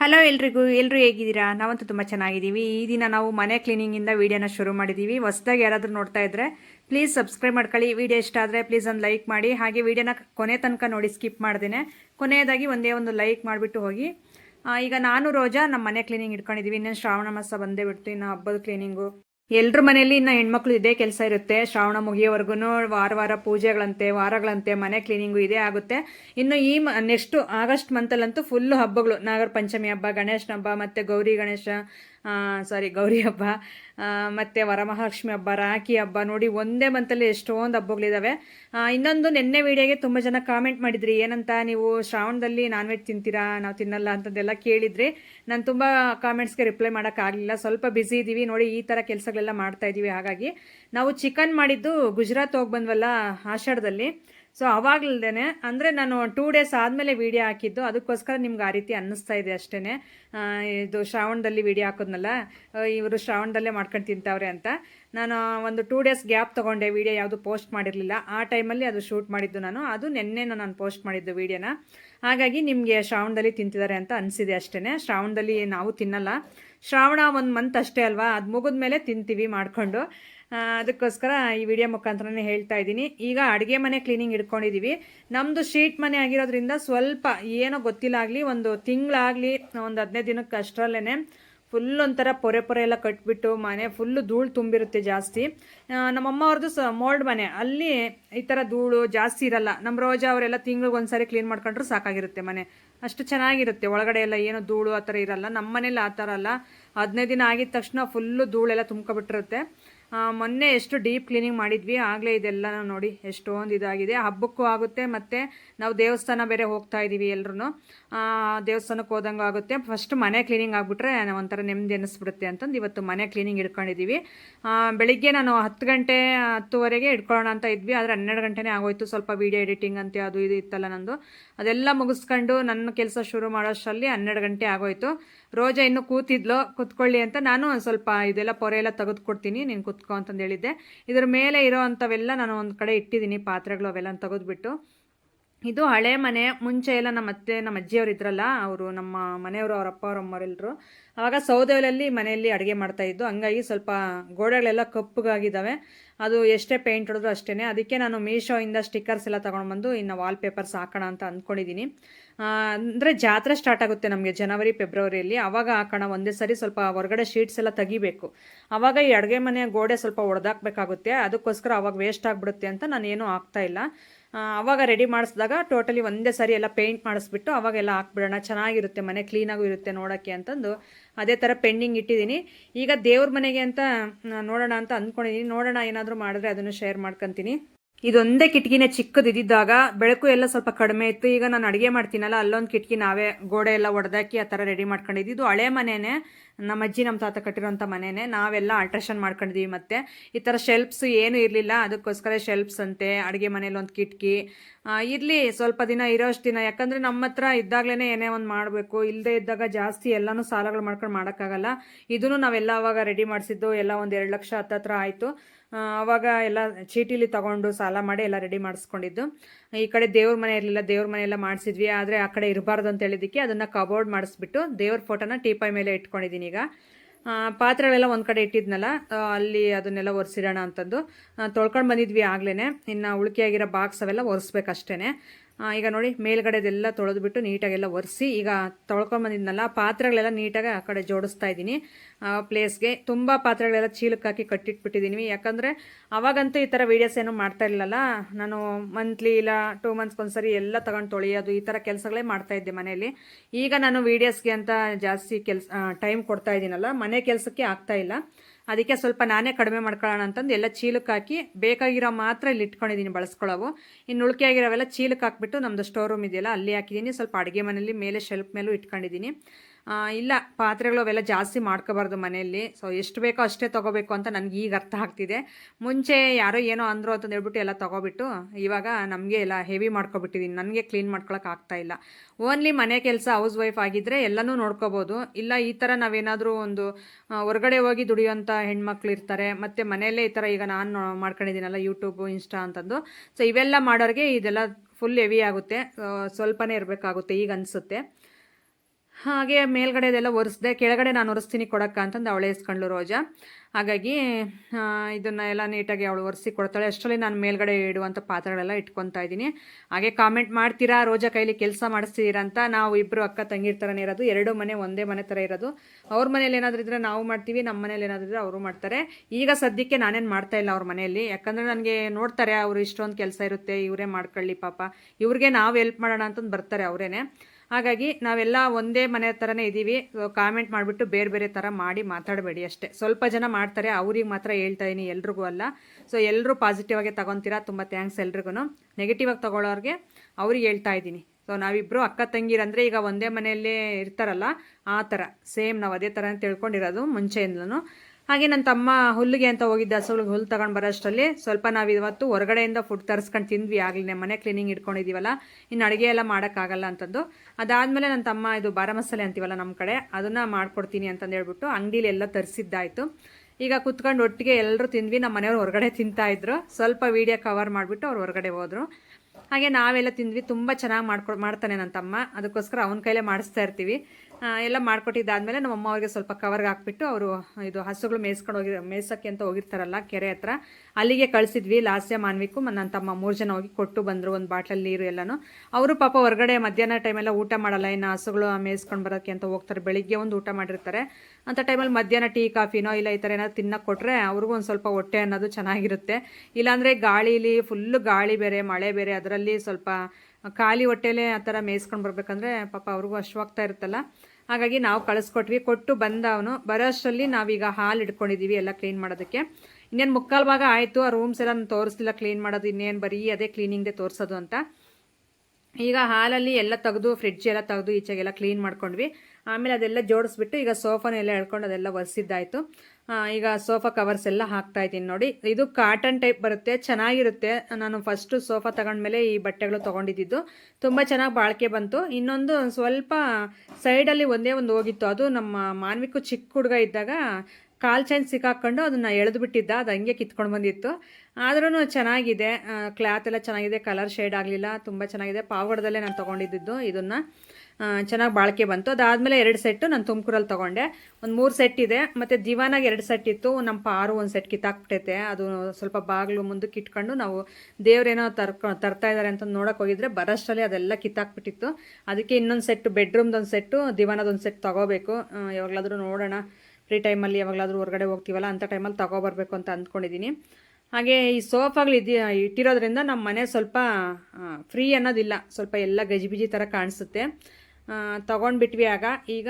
Hello ಎಲ್ರಿಗೂ ಎಲ್ಲರೂ ಹೇಗಿದ್ದೀರಾ? ನಾವಂತೂ ತುಂಬ ಚೆನ್ನಾಗಿದ್ದೀವಿ. ಈ ದಿನ ನಾವು ಮನೆ ಕ್ಲೀನಿಂಗಿಂದ ವೀಡಿಯೋನ ಶುರು ಮಾಡಿದ್ದೀವಿ. ಹೊಸದಾಗಿ ಯಾರಾದರೂ ನೋಡ್ತಾ ಇದ್ದರೆ ಪ್ಲೀಸ್ ಸಬ್ಸ್ಕ್ರೈಬ್ ಮಾಡ್ಕೊಳ್ಳಿ. ವಿಡಿಯೋ ಇಷ್ಟ ಆದರೆ ಪ್ಲೀಸ್ ಒಂದು ಲೈಕ್ ಮಾಡಿ. ಹಾಗೆ ವೀಡಿಯೋನ ಕೊನೆ ತನಕ ನೋಡಿ ಸ್ಕಿಪ್ ಮಾಡ್ದೇನೆ. ಕೊನೆಯದಾಗಿ ಒಂದೇ ಒಂದು ಲೈಕ್ ಮಾಡಿಬಿಟ್ಟು ಹೋಗಿ. ಈಗ ನಾನು ರೋಜಾ ನಮ್ಮ ಮನೆ ಕ್ಲೀನಿಂಗ್ ಇಟ್ಕೊಂಡಿದ್ದೀವಿ. ಇನ್ನೇನು ಶ್ರಾವಣ ಮಾಸ ಬಂದೇ ಬಿಡ್ತು. ಇನ್ನು ಹಬ್ಬದ ಕ್ಲೀನಿಂಗು ಎಲ್ರ ಮನೆಯಲ್ಲಿ ಇನ್ನು ಹೆಣ್ಮಕ್ಳು ಇದೇ ಕೆಲಸ ಇರುತ್ತೆ. ಶ್ರಾವಣ ಮುಗಿಯೋವರೆಗೂ ವಾರ ವಾರ ಪೂಜೆಗಳಂತೆ, ವಾರಗಳಂತೆ ಮನೆ ಕ್ಲೀನಿಂಗು ಇದೇ ಆಗುತ್ತೆ. ಇನ್ನು ಈ ನೆಕ್ಸ್ಟ್ ಆಗಸ್ಟ್ ಮಂತಲ್ಲಂತೂ ಫುಲ್ಲು ಹಬ್ಬಗಳು. ನಾಗರ ಪಂಚಮಿ ಹಬ್ಬ, ಗಣೇಶನ ಹಬ್ಬ, ಮತ್ತು ಗೌರಿ ಗಣೇಶ ಸಾರಿ ಗೌರಿ ಹಬ್ಬ. ಮತ್ತು ವರಮಹಾಲಕ್ಷ್ಮಿ ಹಬ್ಬ, ರಾಖಿ ಹಬ್ಬ ನೋಡಿ ಒಂದೇ ಮಂತಲ್ಲಿ ಎಷ್ಟೊಂದು ಹಬ್ಬಗಳಿದ್ದಾವೆ ಇನ್ನೊಂದು ನಿನ್ನೆ ವಿಡಿಯೋಗೆ ತುಂಬ ಜನ ಕಾಮೆಂಟ್ ಮಾಡಿದ್ರಿ, ಏನಂತ ನೀವು ಶ್ರಾವಣದಲ್ಲಿ ನಾನ್ ವೆಜ್ ತಿಂತೀರಾ, ನಾವು ತಿನ್ನಲ್ಲ ಅಂತದ್ದೆಲ್ಲ ಕೇಳಿದ್ರಿ. ನಾನು ತುಂಬ ಕಾಮೆಂಟ್ಸ್ಗೆ ರಿಪ್ಲೈ ಮಾಡೋಕ್ಕಾಗಲಿಲ್ಲ ಸ್ವಲ್ಪ ಬ್ಯುಸಿ ಇದ್ದೀವಿ ನೋಡಿ ಈ ಥರ ಕೆಲಸಗಳೆಲ್ಲ ಮಾಡ್ತಾ ಇದ್ದೀವಿ ಹಾಗಾಗಿ. ನಾವು ಚಿಕನ್ ಮಾಡಿದ್ದು ಗುಜರಾತ್ ಹೋಗಿ ಬಂದ್ವಲ್ಲ, ಆಷಾಢದಲ್ಲಿ. ಸೊ ಅವಾಗಲ್ದೇ ಅಂದರೆ ನಾನು ಟೂ ಡೇಸ್ ಆದಮೇಲೆ ವೀಡಿಯೋ ಹಾಕಿದ್ದು, ಅದಕ್ಕೋಸ್ಕರ ನಿಮ್ಗೆ ಆ ರೀತಿ ಅನ್ನಿಸ್ತಾ ಇದೆ ಅಷ್ಟೇ ಇದು ಶ್ರಾವಣದಲ್ಲಿ ವೀಡಿಯೋ ಹಾಕೋದ್ನಲ್ಲ ಇವರು ಶ್ರಾವಣದಲ್ಲೇ ಮಾಡ್ಕೊಂಡು ತಿಂತಾವ್ರೆ ಅಂತ. ನಾನು ಒಂದು ಟೂ ಡೇಸ್ ಗ್ಯಾಪ್ ತೊಗೊಂಡೆ ವೀಡಿಯೋ ಯಾವುದು ಪೋಸ್ಟ್ ಮಾಡಿರಲಿಲ್ಲ. ಆ ಟೈಮಲ್ಲಿ ಅದು ಶೂಟ್ ಮಾಡಿದ್ದು ನಾನು. ಅದು ನಿನ್ನೆ ನಾನು ಪೋಸ್ಟ್ ಮಾಡಿದ್ದು ವೀಡಿಯೋನ ಹಾಗಾಗಿ ನಿಮಗೆ ಶ್ರಾವಣದಲ್ಲಿ ತಿಂತಿದ್ದಾರೆ ಅಂತ ಅನಿಸಿದೆ ಅಷ್ಟೇ ಶ್ರಾವಣದಲ್ಲಿ ನಾವು ತಿನ್ನಲ್ಲ. ಶ್ರಾವಣ ಒಂದು ಮಂತ್ ಅಷ್ಟೇ ಅಲ್ವಾ? ಅದು ಮುಗಿದ ಮೇಲೆ ತಿಂತೀವಿ ಮಾಡಿಕೊಂಡು. ಅದಕ್ಕೋಸ್ಕರ ಈ ವಿಡಿಯೋ ಮುಖಾಂತರನೇ ಹೇಳ್ತಾ ಇದ್ದೀನಿ. ಈಗ ಅಡುಗೆ ಮನೆ ಕ್ಲೀನಿಂಗ್ ಇಟ್ಕೊಂಡಿದ್ದೀವಿ ನಮ್ಮದು ಶೀಟ್ ಮನೆ ಆಗಿರೋದ್ರಿಂದ ಸ್ವಲ್ಪ ಏನೋ ಗೊತ್ತಿಲ್ಲ ಆಗಲಿ ಒಂದು ತಿಂಗಳಾಗಲಿ, ಒಂದು ಹದಿನೈದು ದಿನಕ್ಕೆ ಅಷ್ಟರಲ್ಲೇ ಫುಲ್ ಒಂಥರ ಪೊರೆ ಪೊರೆ ಎಲ್ಲ ಕಟ್ಬಿಟ್ಟು ಮನೆ ಫುಲ್ಲು ಧೂಳು ತುಂಬಿರುತ್ತೆ ಜಾಸ್ತಿ. ನಮ್ಮ ನಮ್ಮಮ್ಮ ಅವ್ರದ್ದು ಸ ಮೋಲ್ಡ್ ಮನೆ. ಅಲ್ಲಿ ಈ ಥರ ಧೂಳು ಜಾಸ್ತಿ ಇರಲ್ಲ. ನಮ್ಮ ರೋಜಾ ಅವರೆಲ್ಲ ತಿಂಗ್ಳಿಗೆ ಒಂದ್ಸರಿ ಕ್ಲೀನ್ ಮಾಡ್ಕೊಂಡ್ರೆ ಸಾಕಾಗಿರುತ್ತೆ ಮನೆ. ಅಷ್ಟು ಚೆನ್ನಾಗಿರುತ್ತೆ. ಒಳಗಡೆ ಎಲ್ಲ ಏನು ಧೂಳು ಆ ಥರ ಇರಲ್ಲ. ನಮ್ಮ ಮನೇಲಿ ಆ ಥರ ಅಲ್ಲ. ಹದಿನೈದು ದಿನ ಆಗಿದ ತಕ್ಷಣ ಫುಲ್ಲು ಧೂಳೆಲ್ಲ ತುಂಬ್ಕೊಬಿಟ್ಟಿರುತ್ತೆ. ಮೊನ್ನೆ ಎಷ್ಟು ಡೀಪ್ ಕ್ಲೀನಿಂಗ್ ಮಾಡಿದ್ವಿ, ಆಗಲೇ ಇದೆಲ್ಲ ನೋಡಿ ಎಷ್ಟೊಂದು ಇದಾಗಿದೆ. ಹಬ್ಬಕ್ಕೂ ಆಗುತ್ತೆ, ಮತ್ತು ನಾವು ದೇವಸ್ಥಾನ ಬೇರೆ ಹೋಗ್ತಾ ಇದ್ದೀವಿ ಎಲ್ಲರೂ ದೇವಸ್ಥಾನಕ್ಕೆ ಹೋದಂಗೆ ಆಗುತ್ತೆ. ಫಸ್ಟ್ ಮನೆ ಕ್ಲೀನಿಂಗ್ ಆಗಿಬಿಟ್ರೆ ಒಂಥರ ನೆಮ್ಮದಿ ಅನ್ನಿಸ್ಬಿಡುತ್ತೆ ಅಂತಂದು ಇವತ್ತು ಮನೆ ಕ್ಲೀನಿಂಗ್ ಇಟ್ಕೊಂಡಿದ್ದೀವಿ ಬೆಳಿಗ್ಗೆ ನಾನು ಹತ್ತು ಗಂಟೆ, ಹತ್ತುವರೆಗೆ ಇಟ್ಕೊಳ್ಳೋಣ ಅಂತ ಇದ್ವಿ, ಆದರೆ ಹನ್ನೆರಡು ಗಂಟೆನೇ ಆಗೋಯ್ತು. ಸ್ವಲ್ಪ ವೀಡಿಯೋ ಎಡಿಟಿಂಗ್ ಅಂತ ಅದು ಇದು ಇತ್ತಲ್ಲ ನಂದು. ಅದೆಲ್ಲ ಮುಗಿಸ್ಕೊಂಡು ನನ್ನ ಕೆಲಸ ಶುರು ಮಾಡೋಷ್ಟರಲ್ಲಿ ಹನ್ನೆರಡು ಗಂಟೆ ಆಗೋಯ್ತು. ರೋಜಾ ಇನ್ನು ಕೂತಿದ್ಲು, ಕೂತ್ಕೊಳ್ಳಿ ಅಂತ ನಾನು ಒಂದು ಸ್ವಲ್ಪ ಇದೆಲ್ಲ ಪೊರೆ ಎಲ್ಲ ತೆಗೆದುಕೊಡ್ತೀನಿ, ನೀನು ಕೂತ್ಕೊ ಅಂತಂದು ಹೇಳಿದ್ದೆ. ಇದ್ರ ಮೇಲೆ ಇರೋ ಅಂಥವೆಲ್ಲ ನಾನು ಒಂದು ಕಡೆ ಇಟ್ಟಿದ್ದೀನಿ, ಪಾತ್ರೆಗಳು ಅವೆಲ್ಲ ತೆಗೆದುಬಿಟ್ಟು. ಇದು ಹಳೆ ಮನೆ, ಮುಂಚೆ ಎಲ್ಲ ನಮ್ಮ ಅತ್ತೆ, ನಮ್ಮ ಅಜ್ಜಿಯವರು ಇದ್ರಲ್ಲ, ಅವರು ನಮ್ಮ ಮನೆಯವರು ಅವರಪ್ಪ ಅಮ್ಮರೆಲ್ಲರು ಆವಾಗ ಸೌದೆಲಲ್ಲಿ ಮನೆಯಲ್ಲಿ ಅಡುಗೆ ಮಾಡ್ತಾ ಇದ್ದು, ಹಂಗಾಗಿ ಸ್ವಲ್ಪ ಗೋಡೆಗಳೆಲ್ಲ ಕಪ್ಪಗಾಗಿದ್ದಾವೆ. ಅದು ಎಷ್ಟೇ ಪೇಂಟ್ ಹೊಡೆದ್ರು ಅಷ್ಟೇ ಅದಕ್ಕೆ ನಾನು ಮೀಶೋಯಿಂದ ಸ್ಟಿಕ್ಕರ್ಸ್ ಎಲ್ಲ ತೊಗೊಂಡ್ಬಂದು, ಇನ್ನು ವಾಲ್ ಪೇಪರ್ಸ್ ಹಾಕೋಣ ಅಂತ ಅಂದ್ಕೊಂಡಿದ್ದೀನಿ. ಅಂದರೆ ಜಾತ್ರೆ ಸ್ಟಾರ್ಟ್ ಆಗುತ್ತೆ ನಮಗೆ ಜನವರಿ ಫೆಬ್ರವರಿಯಲ್ಲಿ ಆವಾಗ ಹಾಕೋಣ ಒಂದೇ ಸರಿ ಸ್ವಲ್ಪ ಹೊರಗಡೆ ಶೀಟ್ಸ್ ಎಲ್ಲ ತೆಗಿಬೇಕು. ಆವಾಗ ಈ ಅಡುಗೆ ಮನೆಯ ಗೋಡೆ ಸ್ವಲ್ಪ ಒಡೆದಾಕ್ಬೇಕಾಗುತ್ತೆ. ಅದಕ್ಕೋಸ್ಕರ ಆವಾಗ ವೇಸ್ಟ್ ಆಗಿಬಿಡುತ್ತೆ ಅಂತ ನಾನು ಏನೂ ಹಾಕ್ತಾ ಇಲ್ಲ. ಅವಾಗ ರೆಡಿ ಮಾಡಿಸಿದಾಗ ಟೋಟಲಿ ಒಂದೇ ಸರಿ ಎಲ್ಲ ಪೇಂಟ್ ಮಾಡಿಸ್ಬಿಟ್ಟು ಅವಾಗೆಲ್ಲ ಹಾಕ್ಬಿಡೋಣ. ಚೆನ್ನಾಗಿರುತ್ತೆ ಮನೆ ಕ್ಲೀನಾಗೂ ಇರುತ್ತೆ ನೋಡೋಕ್ಕೆ ಅಂತಂದು ಅದೇ ಥರ ಪೆಂಡಿಂಗ್ ಇಟ್ಟಿದ್ದೀನಿ. ಈಗ ದೇವ್ರ ಮನೆಗೆ ಅಂತ ನೋಡೋಣ ಅಂತ ಅಂದ್ಕೊಂಡಿದ್ದೀನಿ. ನೋಡೋಣ ಏನಾದರೂ ಮಾಡಿದ್ರೆ ಅದನ್ನು ಶೇರ್ ಮಾಡ್ಕೊತೀನಿ. ಇದೊಂದೇ ಕಿಟಕಿನೇ ಇದ್ದಿದ್ದಾಗ ಬೆಳಕು ಎಲ್ಲ ಸ್ವಲ್ಪ ಕಡಿಮೆ ಇತ್ತು. ಈಗ ನಾನು ಅಡುಗೆ ಮಾಡ್ತೀನಲ್ಲ, ಅಲ್ಲೊಂದು ಕಿಟಕಿ ನಾವೇ ಗೋಡೆ ಎಲ್ಲ ಒಡೆದಾಕಿ ಆ ಥರ ರೆಡಿ ಮಾಡ್ಕೊಂಡಿದ್ದು. ಇದು ಹಳೆ ಮನೆನೇ, ನಮ್ಮ ಅಜ್ಜಿ ನಮ್ಮ ತಾತ ಕಟ್ಟಿರೋಂಥ ಮನೆನೇ. ನಾವೆಲ್ಲ ಆಲ್ಟ್ರೇಷನ್ ಮಾಡ್ಕೊಂಡಿದ್ದೀವಿ ಮತ್ತು. ಈ ಥರ ಶೆಲ್ಫ್ಸ್ ಏನೂ ಇರಲಿಲ್ಲ. ಅದಕ್ಕೋಸ್ಕರ ಶೆಲ್ಫ್ಸ್ ಅಂತೆ, ಅಡುಗೆ ಮನೇಲಿ ಒಂದು ಕಿಟಕಿ. ಇರಲಿ, ಸ್ವಲ್ಪ ದಿನ ಇರೋಷ್ಟು ದಿನ. ಯಾಕಂದರೆ ನಮ್ಮ ಹತ್ರ ಇದ್ದಾಗಲೇ ಏನೇ ಒಂದು ಮಾಡಬೇಕು. ಇಲ್ಲದೇ ಇದ್ದಾಗ ಜಾಸ್ತಿ ಎಲ್ಲನೂ ಸಾಲಗಳು ಮಾಡ್ಕೊಂಡು ಮಾಡೋಕ್ಕಾಗಲ್ಲ. ಇದನ್ನು ನಾವೆಲ್ಲ ಅವಾಗ ರೆಡಿ ಮಾಡಿಸಿದ್ದು ಎಲ್ಲ ಒಂದು ಎರಡು ಲಕ್ಷ ಹತ್ತತ್ರ ಆಯಿತು. ಅವಾಗ ಎಲ್ಲ ಚೀಟಿಲಿ ತಗೊಂಡು ಸಾಲ ಮಾಡಿ ಎಲ್ಲ ರೆಡಿ ಮಾಡಿಸ್ಕೊಂಡಿದ್ದು. ಈ ಕಡೆ ದೇವ್ರ ಮನೆ ಇರಲಿಲ್ಲ, ದೇವ್ರ ಮನೆ ಎಲ್ಲ ಮಾಡಿಸಿದ್ವಿ. ಆದರೆ ಆ ಕಡೆ ಇರಬಾರ್ದು ಅಂತ ಹೇಳಿದ್ದಕ್ಕೆ ಅದನ್ನು ಕಬೋರ್ಡ್ ಮಾಡಿಸ್ಬಿಟ್ಟು ದೇವ್ರ ಫೋಟೋನ ಟೀಪಾಯ್ ಮೇಲೆ ಇಟ್ಕೊಂಡಿದ್ದೀನಿ ಈಗ. ಪಾತ್ರೆಗಳೆಲ್ಲ ಒಂದು ಕಡೆ ಇಟ್ಟಿದ್ನಲ್ಲ ಅಲ್ಲಿ ಅದನ್ನೆಲ್ಲ ಒರೆಸಿರೋಣ ಅಂತಂದು ತೊಳ್ಕೊಂಡು ಬಂದಿದ್ವಿ ಆಗ್ಲೇ ಇನ್ನು ಉಳಿಕೆಯಾಗಿರೋ ಬಾಕ್ಸ್ ಅವೆಲ್ಲ ಒರೆಸ್ಬೇಕಷ್ಟೇ ಈಗ ನೋಡಿ, ಮೇಲ್ಗಡೆದೆಲ್ಲ ತೊಳೆದ್ಬಿಟ್ಟು ನೀಟಾಗೆಲ್ಲ ಒರೆಸಿ, ಈಗ ತೊಳ್ಕೊಂಬಂದಿದ್ನಲ್ಲ ಪಾತ್ರೆಗಳೆಲ್ಲ ನೀಟಾಗಿ ಆ ಕಡೆ ಜೋಡಿಸ್ತಾ ಇದ್ದೀನಿ. ಪ್ಲೇಸ್ಗೆ ತುಂಬ ಪಾತ್ರೆಗಳೆಲ್ಲ ಚೀಲಕ್ಕೆ ಹಾಕಿ ಕಟ್ಟಿಟ್ಬಿಟ್ಟಿದ್ದೀನಿ. ಯಾಕಂದರೆ ಅವಾಗಂತೂ ಈ ಥರ ವೀಡಿಯೋಸ್ ಏನೂ ಮಾಡ್ತಾ ಇರಲಿಲ್ಲ ನಾನು ಮಂತ್ಲಿ ಇಲ್ಲ ಟೂ ಮಂತ್ಸ್ಗೆ ಒಂದ್ಸರಿ ಎಲ್ಲ ತಗೊಂಡು ತೊಳೆಯೋದು, ಈ ಥರ ಕೆಲಸಗಳೇ ಮಾಡ್ತಾ ಇದ್ದೆ ಮನೆಯಲ್ಲಿ. ಈಗ ನಾನು ವೀಡಿಯೋಸ್ಗೆ ಅಂತ ಜಾಸ್ತಿ ಕೆಲಸ ಟೈಮ್ ಕೊಡ್ತಾ ಇದ್ದೀನಲ್ಲ, ಮನೆ ಕೆಲಸಕ್ಕೆ ಆಗ್ತಾ ಇಲ್ಲ. ಅದಕ್ಕೆ ಸ್ವಲ್ಪ ನಾನೇ ಕಡಿಮೆ ಮಾಡ್ಕೊಳ್ಳೋಣ ಅಂತಂದು ಎಲ್ಲ ಚೀಲಕ್ಕೆ ಹಾಕಿ ಬೇಕಾಗಿರೋ ಮಾತ್ರ ಇಲ್ಲಿ ಇಟ್ಕೊಂಡಿದ್ದೀನಿ ಬಳಸ್ಕೊಳ್ಳೋವು. ಇನ್ನು ಉಳ್ಕೆ ಆಗಿರೋವೆಲ್ಲ ಚೀಲಕ್ಕೆ ಹಾಕ್ಬಿಟ್ಟು ನಮ್ಮದು ಸ್ಟೋರ್ ರೂಮ್ ಇದೆಯಲ್ಲ, ಅಲ್ಲಿ ಹಾಕಿದ್ದೀನಿ. ಸ್ವಲ್ಪ ಅಡುಗೆ ಮನೆಯಲ್ಲಿ ಮೇಲೆ ಶೆಲ್ಫ್ ಮೇಲೂ ಇಟ್ಕೊಂಡಿದ್ದೀನಿ. ಇಲ್ಲ, ಪಾತ್ರೆಗಳು ಅವೆಲ್ಲ ಜಾಸ್ತಿ ಮಾಡ್ಕೋಬಾರ್ದು ಮನೆಯಲ್ಲಿ. ಸೊ ಎಷ್ಟು ಬೇಕೋ ಅಷ್ಟೇ ತೊಗೋಬೇಕು ಅಂತ ನನಗೆ ಈಗ ಅರ್ಥ ಆಗ್ತಿದೆ. ಮುಂಚೆ ಯಾರೋ ಏನೋ ಅಂದರು ಅಂತ ಹೇಳ್ಬಿಟ್ಟು ಎಲ್ಲ ತೊಗೊಬಿಟ್ಟು, ಇವಾಗ ನಮಗೆ ಎಲ್ಲ ಹೆವಿ ಮಾಡ್ಕೊಬಿಟ್ಟಿದ್ದೀನಿ ನನಗೆ ಕ್ಲೀನ್ ಮಾಡ್ಕೊಳಕ್ಕೆ ಆಗ್ತಾ ಇಲ್ಲ. ಓನ್ಲಿ ಮನೆ ಕೆಲಸ ಹೌಸ್ ವೈಫ್ ಆಗಿದ್ದರೆ ಎಲ್ಲನೂ ನೋಡ್ಕೋಬೋದು. ಇಲ್ಲ, ಈ ಥರ ನಾವೇನಾದರೂ ಒಂದು ಹೊರಗಡೆ ಹೋಗಿ ದುಡಿಯೋಂಥ ಹೆಣ್ಮಕ್ಳು ಇರ್ತಾರೆ, ಮತ್ತು ಮನೆಯಲ್ಲೇ ಈ ಥರ ಈಗ ನಾನು ಮಾಡ್ಕೊಂಡಿದ್ದೀನಲ್ಲ ಯೂಟ್ಯೂಬು ಇನ್ಸ್ಟಾ ಅಂತಂದು. ಸೊ ಇವೆಲ್ಲ ಮಾಡೋರಿಗೆ ಇದೆಲ್ಲ ಫುಲ್ ಹೆವಿ ಆಗುತ್ತೆ. ಸ್ವಲ್ಪನೇ ಇರಬೇಕಾಗುತ್ತೆ, ಈಗ ಅನಿಸುತ್ತೆ. ಹಾಗೆ ಮೇಲ್ಗಡೆದೆಲ್ಲ ಒರೆಸ್ದೆ, ಕೆಳಗಡೆ ನಾನು ಒರೆಸ್ತೀನಿ ಕೊಡಕ್ಕ ಅಂತಂದು ಅವಳೇ ಇಸ್ಕೊಂಡ್ಳು ರೋಜಾ. ಹಾಗಾಗಿ ಇದನ್ನ ಎಲ್ಲ ನೀಟಾಗಿ ಅವಳು ಒರೆಸಿ ಕೊಡ್ತಾಳೆ. ಅಷ್ಟರಲ್ಲಿ ನಾನು ಮೇಲ್ಗಡೆ ಇಡುವಂಥ ಪಾತ್ರೆಗಳೆಲ್ಲ ಇಟ್ಕೊತಾ ಇದ್ದೀನಿ. ಹಾಗೆ ಕಾಮೆಂಟ್ ಮಾಡ್ತೀರಾ? ರೋಜಾ ಕೈಲಿ ಕೆಲಸ ಮಾಡಿಸ್ತೀರಾ ಅಂತ? ನಾವು ಇಬ್ಬರು ಅಕ್ಕ ತಂಗಿರ್ ಥರನೇ ಇರೋದು. ಎರಡು ಮನೆ ಒಂದೇ ಮನೆ ಥರ ಇರೋದು. ಅವ್ರ ಮನೇಲಿ ಏನಾದರೂ ಇದ್ದರೆ ನಾವು ಮಾಡ್ತೀವಿ, ನಮ್ಮ ಮನೇಲಿ ಏನಾದರೂ ಇದ್ದರೆ ಅವರು ಮಾಡ್ತಾರೆ. ಈಗ ಸದ್ಯಕ್ಕೆ ನಾನೇನು ಮಾಡ್ತಾ ಇಲ್ಲ ಅವ್ರ ಮನೆಯಲ್ಲಿ. ಯಾಕಂದರೆ ನನಗೆ ನೋಡ್ತಾರೆ, ಅವರು ಇಷ್ಟೊಂದು ಕೆಲಸ ಇರುತ್ತೆ, ಇವರೇ ಮಾಡ್ಕೊಳ್ಳಿ ಪಾಪ. ಇವ್ರಿಗೆ ನಾವು ಹೆಲ್ಪ್ ಮಾಡೋಣ ಅಂತಂದು ಬರ್ತಾರೆ ಅವರೇನೆ. ಹಾಗಾಗಿ ನಾವೆಲ್ಲ ಒಂದೇ ಮನೆ ಥರನೇ ಇದ್ದೀವಿ ಕಾಮೆಂಟ್ ಮಾಡಿಬಿಟ್ಟು ಬೇರೆ ಬೇರೆ ಥರ ಮಾಡಿ ಮಾತಾಡಬೇಡಿ ಅಷ್ಟೇ. ಸ್ವಲ್ಪ ಜನ ಮಾಡ್ತಾರೆ, ಅವ್ರಿಗೆ ಮಾತ್ರ ಹೇಳ್ತಾ ಇದೀನಿ ಎಲ್ರಿಗೂ ಅಲ್ಲ. ಸೊ ಎಲ್ಲರೂ ಪಾಸಿಟಿವ್ ಆಗಿ ತೊಗೊತೀರಾ? ತುಂಬ ಥ್ಯಾಂಕ್ಸ್ ಎಲ್ರಿಗೂ ನೆಗೆಟಿವ್ ಆಗಿ ತೊಗೊಳೋರಿಗೆ ಅವ್ರಿಗೆ ಹೇಳ್ತಾ ಇದ್ದೀನಿ ಸೊ ನಾವಿಬ್ಬರು ಅಕ್ಕ ತಂಗಿರಂದರೆ ಈಗ ಒಂದೇ ಮನೆಯಲ್ಲೇ ಇರ್ತಾರಲ್ಲ, ಆ ಥರ ಸೇಮ್ ನಾವು ಅದೇ ಥರ ತಿಳ್ಕೊಂಡಿರೋದು ಮುಂಚೆಯಿಂದಲೂ ಹಾಗೆ ನನ್ನ ತಮ್ಮ ಹುಲ್ಲಿಗೆ ಅಂತ ಹೋಗಿದ್ದೆ ಹಸುಗಳಿಗೆ ಹುಲ್ಲು ತಗೊಂಡು ಬರೋಷ್ಟರಲ್ಲಿ ಸ್ವಲ್ಪ ನಾವು ಇವತ್ತು ಹೊರಗಡೆಯಿಂದ ಫುಡ್ ತರಿಸ್ಕೊಂಡು ತಿಂದ್ವಿ. ಆಗಲೇ ಮನೆ ಕ್ಲೀನಿಂಗ್ ಇಟ್ಕೊಂಡಿದ್ದೀವಲ್ಲ ಇನ್ನು ಅಡುಗೆ ಎಲ್ಲ ಮಾಡೋಕ್ಕಾಗಲ್ಲ ಅಂತಂದು ಅದಾದಮೇಲೆ ನನ್ನ ತಮ್ಮ ಇದು ಬಾರ ಮಸಾಲೆ ಅಂತೀವಲ್ಲ ನಮ್ಮ ಕಡೆ, ಅದನ್ನು ಮಾಡ್ಕೊಡ್ತೀನಿ ಅಂತಂದು ಹೇಳ್ಬಿಟ್ಟು ಅಂಗಡೀಲಿ ಎಲ್ಲ ತರಿಸಿದ್ದಾಯಿತು. ಈಗ ಕುತ್ಕೊಂಡು ಒಟ್ಟಿಗೆ ಎಲ್ಲರೂ ತಿಂದ್ವಿ. ನಮ್ಮ ಮನೆಯವ್ರು ಹೊರಗಡೆ ತಿಂತಾ ಇದ್ರು. ಸ್ವಲ್ಪ ವೀಡಿಯೋ ಕವರ್ ಮಾಡಿಬಿಟ್ಟು ಅವ್ರು ಹೊರಗಡೆ ಹೋದರು. ಹಾಗೆ ನಾವೆಲ್ಲ ತಿಂದ್ವಿ. ತುಂಬ ಚೆನ್ನಾಗಿ ಮಾಡ್ಕೊ ಮಾಡ್ತಾನೆ ನನ್ನ ತಮ್ಮ. ಅದಕ್ಕೋಸ್ಕರ ಅವನ ಕೈಲೇ ಮಾಡಿಸ್ತಾ ಇರ್ತೀವಿ. ಎಲ್ಲ ಮಾಡ್ಕೊಟ್ಟಿದ್ದಾದಮೇಲೆ ನಮ್ಮ ಅಮ್ಮ ಅವ್ರಿಗೆ ಸ್ವಲ್ಪ ಕವರ್ಗೆ ಹಾಕ್ಬಿಟ್ಟು ಅವರು ಇದು ಹಸುಗಳು ಮೇಯಿಸ್ಕೊಂಡು ಹೋಗಿ, ಮೇಯ್ಸೋಕ್ಕೆ ಅಂತ ಹೋಗಿರ್ತಾರಲ್ಲ ಕೆರೆ ಹತ್ರ. ಅಲ್ಲಿಗೆ ಕಳಿಸಿದ್ವಿ. ಲಾಸ್ಯ ಮಾನ್ವಿಕು ನನ್ನ ತಮ್ಮ ಮೂರು ಜನ ಹೋಗಿ ಕೊಟ್ಟು ಬಂದರು ಒಂದು ಬಾಟ್ಲಲ್ಲಿ ನೀರು ಎಲ್ಲನೂ. ಅವರು ಪಾಪ ಹೊರಗಡೆ ಮಧ್ಯಾಹ್ನ ಟೈಮೆಲ್ಲ ಊಟ ಮಾಡಲ್ಲ. ಇನ್ನು ಹಸುಗಳು ಮೇಯಿಸ್ಕೊಂಡು ಬರೋಕ್ಕೆ ಅಂತ ಹೋಗ್ತಾರೆ. ಬೆಳಿಗ್ಗೆ ಒಂದು ಊಟ ಮಾಡಿರ್ತಾರೆ. ಅಂಥ ಟೈಮಲ್ಲಿ ಮಧ್ಯಾಹ್ನ ಟೀ, ಕಾಫಿನೋ ಇಲ್ಲ ಈ ಥರ ಏನಾದ್ರು ತಿನ್ನಕ್ಕೆ ಕೊಟ್ಟರೆ ಅವ್ರಿಗೂ ಒಂದು ಸ್ವಲ್ಪ ಹೊಟ್ಟೆ ಅನ್ನೋದು ಚೆನ್ನಾಗಿರುತ್ತೆ. ಇಲ್ಲಾಂದರೆ ಗಾಳೀಲಿ ಫುಲ್ಲು ಗಾಳಿ ಬೇರೆ, ಮಳೆ ಬೇರೆ, ಅದರಲ್ಲಿ ಸ್ವಲ್ಪ ಖಾಲಿ ಹೊಟ್ಟೆಲೇ ಆ ಥರ ಮೇಯಿಸ್ಕೊಂಡು ಬರಬೇಕಂದ್ರೆ ಪಾಪ ಅವ್ರಿಗೂ ಅಶ್ವಾಗ್ತಾ ಇರುತ್ತಲ್ಲ. ಹಾಗಾಗಿ ನಾವು ಕಳಿಸ್ಕೊಟ್ವಿ. ಕೊಟ್ಟು ಬಂದವನು. ಬರೋಷ್ಟರಲ್ಲಿ ನಾವೀಗ ಹಾಲು ಇಟ್ಕೊಂಡಿದ್ದೀವಿ ಎಲ್ಲ ಕ್ಲೀನ್ ಮಾಡೋದಕ್ಕೆ. ಇನ್ನೇನು ಮುಕ್ಕಾಲು ಭಾಗ ಆಯಿತು, ಆ ರೂಮ್ಸ್ ಎಲ್ಲ ನಾನು ತೋರಿಸ್ಲಿಲ್ಲ ಕ್ಲೀನ್ ಮಾಡೋದು ಇನ್ನೇನು ಬರೀ ಅದೇ ಕ್ಲೀನಿಂಗ್ದೇ ತೋರಿಸೋದು ಅಂತ. ಈಗ ಹಾಲಲ್ಲಿ ಎಲ್ಲ ತೆಗೆದು ಫ್ರಿಡ್ಜ್ ಎಲ್ಲ ತೆಗೆದು ಈಚೆಗೆಲ್ಲ ಕ್ಲೀನ್ ಮಾಡ್ಕೊಂಡ್ವಿ. ಆಮೇಲೆ ಅದೆಲ್ಲ ಜೋಡಿಸ್ಬಿಟ್ಟು ಈಗ ಸೋಫಾನೆಲ್ಲ ಎಳ್ಕೊಂಡು ಅದೆಲ್ಲ ಒರೆಸಿದ್ದಾಯಿತು. ಈಗ ಸೋಫಾ ಕವರ್ಸ್ ಎಲ್ಲ ಹಾಕ್ತಾ ಇದ್ದೀನಿ ನೋಡಿ. ಇದು ಕಾಟನ್ ಟೈಪ್ ಬರುತ್ತೆ, ಚೆನ್ನಾಗಿರುತ್ತೆ. ನಾನು ಫಸ್ಟು ಸೋಫಾ ತಗೊಂಡ್ಮೇಲೆ ಈ ಬಟ್ಟೆಗಳು ತೊಗೊಂಡಿದ್ದು ತುಂಬ ಚೆನ್ನಾಗಿ ಬಾಳಿಕೆ ಬಂತು. ಇನ್ನೊಂದು ಸ್ವಲ್ಪ ಸೈಡಲ್ಲಿ ಒಂದೇ ಒಂದು ಹೋಗಿತ್ತು. ಅದು ನಮ್ಮ ಮಾನ್ವಿಕು ಚಿಕ್ಕ ಹುಡುಗ ಇದ್ದಾಗ ಕಾಲ್ ಚೈನ್ ಸಿಕ್ಕಾಕೊಂಡು ಅದನ್ನು ಎಳೆದು ಬಿಟ್ಟಿದ್ದ ಅದು ಹಂಗೆ ಕಿತ್ಕೊಂಡು ಬಂದಿತ್ತು. ಆದ್ರೂ ಚೆನ್ನಾಗಿದೆ. ಕ್ಲಾತ್ ಎಲ್ಲ ಚೆನ್ನಾಗಿದೆ, ಕಲರ್ ಶೇಡ್ ಆಗಲಿಲ್ಲ, ತುಂಬ ಚೆನ್ನಾಗಿದೆ. ಪಾವಗಡದಲ್ಲೇ ನಾನು ತೊಗೊಂಡಿದ್ದು ಇದನ್ನು. ಚೆನ್ನಾಗಿ ಬಾಳಿಕೆ ಬಂತು. ಅದಾದಮೇಲೆ ಎರಡು ಸೆಟ್ಟು ನಾನು ತುಮಕೂರಲ್ಲಿ ತೊಗೊಂಡೆ. ಒಂದು ಮೂರು ಸೆಟ್ ಇದೆ. ಮತ್ತು ದಿವಾನಾಗ ಎರಡು ಸೆಟ್ ಇತ್ತು. ನಮ್ಮ ಪಾರು ಒಂದು ಸೆಟ್ ಕಿತ್ತಾಕ್ಬಿಟ್ಟೈತೆ. ಅದು ಸ್ವಲ್ಪ ಬಾಗಿಲು ಮುಂದಕ್ಕೆ ಇಟ್ಕೊಂಡು ನಾವು ದೇವ್ರೇನೋ ತರ್ಕೊ, ತರ್ತಾ ಇದ್ದಾರೆ ಅಂತ ನೋಡೋಕೆ ಹೋಗಿದ್ರೆ ಬರೋಷ್ಟರಲ್ಲಿ ಅದೆಲ್ಲ ಕಿತ್ತಾಕ್ಬಿಟ್ಟಿತ್ತು. ಅದಕ್ಕೆ ಇನ್ನೊಂದು ಸೆಟ್ ಬೆಡ್ರೂಮ್ದೊಂದು ಸೆಟ್ಟು, ದಿವಾನದೊಂದು ಸೆಟ್ ತೊಗೋಬೇಕು. ಯಾವಾಗಲಾದರೂ ನೋಡೋಣ. ಫ್ರೀ ಟೈಮಲ್ಲಿ ಯಾವಾಗಲಾದರೂ ಹೊರಗಡೆ ಹೋಗ್ತೀವಲ್ಲ ಅಂಥ ಟೈಮಲ್ಲಿ ತಗೊಬರ್ಬೇಕು ಅಂತ ಅಂದ್ಕೊಂಡಿದ್ದೀನಿ ಹಾಗೆ ಈ ಸೋಫಾಗಳು ಇದ್ದು, ಇಟ್ಟಿರೋದ್ರಿಂದ ನಮ್ಮ ಮನೆ ಸ್ವಲ್ಪ ಫ್ರೀ ಅನ್ನೋದಿಲ್ಲ. ಸ್ವಲ್ಪ ಎಲ್ಲ ಗಜಿಬಿಜಿ ಥರ ಕಾಣಿಸುತ್ತೆ. ತೊಗೊಂಡ್ಬಿಟ್ವಿ ಆಗ. ಈಗ